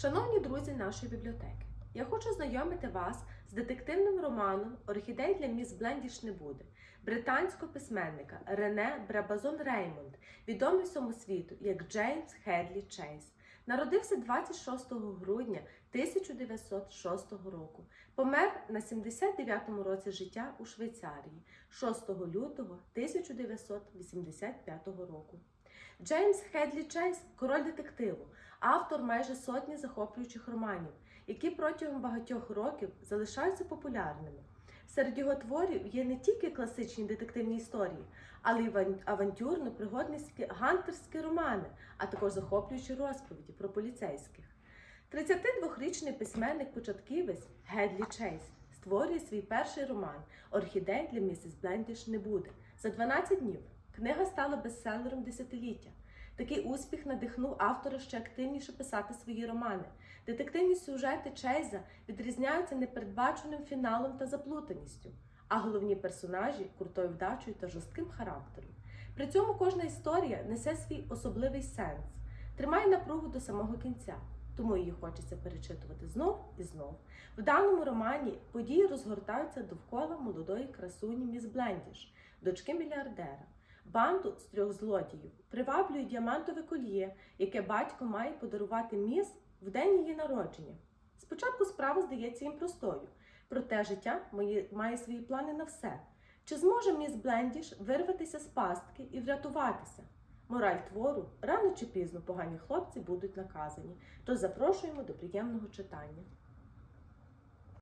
Шановні друзі нашої бібліотеки, я хочу знайомити вас з детективним романом Орхідей для міс Блендіш не буде британського письменника Рене Брабазон Реймонд, відомий всьому світу як Джеймс Хедлі Чейз. Народився 26 грудня 1906 року. Помер на 79-му році життя у Швейцарії 6 лютого 1985 року. Джеймс Хедлі Чейз король детективу, автор майже сотні захоплюючих романів, які протягом багатьох років залишаються популярними. Серед його творів є не тільки класичні детективні історії, але й авантюрно-пригодницькі гантерські романи, а також захоплюючі розповіді про поліцейських. 32-річний письменник-початківець Гедлі Чейз створює свій перший роман Орхідей для місіс Блендіш не буде за 12 днів. Книга стала бестселером десятиліття. Такий успіх надихнув автора ще активніше писати свої романи. Детективні сюжети Чейза відрізняються непередбаченим фіналом та заплутаністю, а головні персонажі крутою вдачею та жорстким характером. При цьому кожна історія несе свій особливий сенс, тримає напругу до самого кінця, тому її хочеться перечитувати знов і знов. В даному романі події розгортаються довкола молодої красуні Міс Блендіш, дочки мільярдера. Банду з трьох злодіїв приваблює діамантове кольє, яке батько має подарувати міс в день її народження. Спочатку справа здається їм простою, проте життя має свої плани на все. Чи зможе міс Блендіш вирватися з пастки і врятуватися? Мораль твору рано чи пізно погані хлопці будуть наказані, тож запрошуємо до приємного читання.